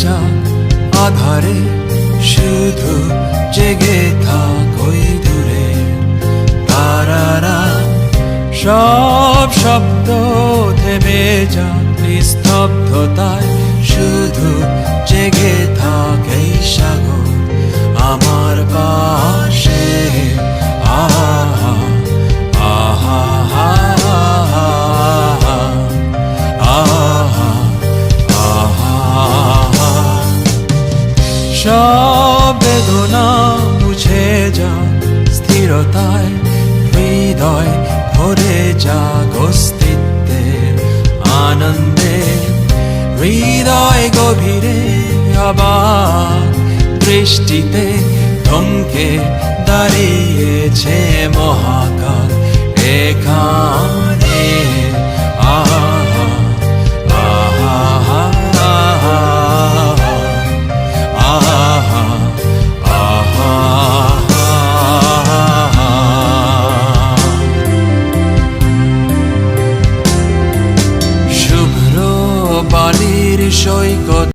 ভেজা আধারে শুধু জেগে থাকই দূরে। তারারা সব শব্দ থেমে যা নিস্তব্ধতায় শুধু সব বেদনা মুছে যা স্থিরতায়, হৃদয় ভরে যাক অস্তিত্বের আনন্দে। হৃদয় গভীরে আবার দৃষ্টিতে থমকে দাঁড়িয়েছে মহাকাল। সৈকত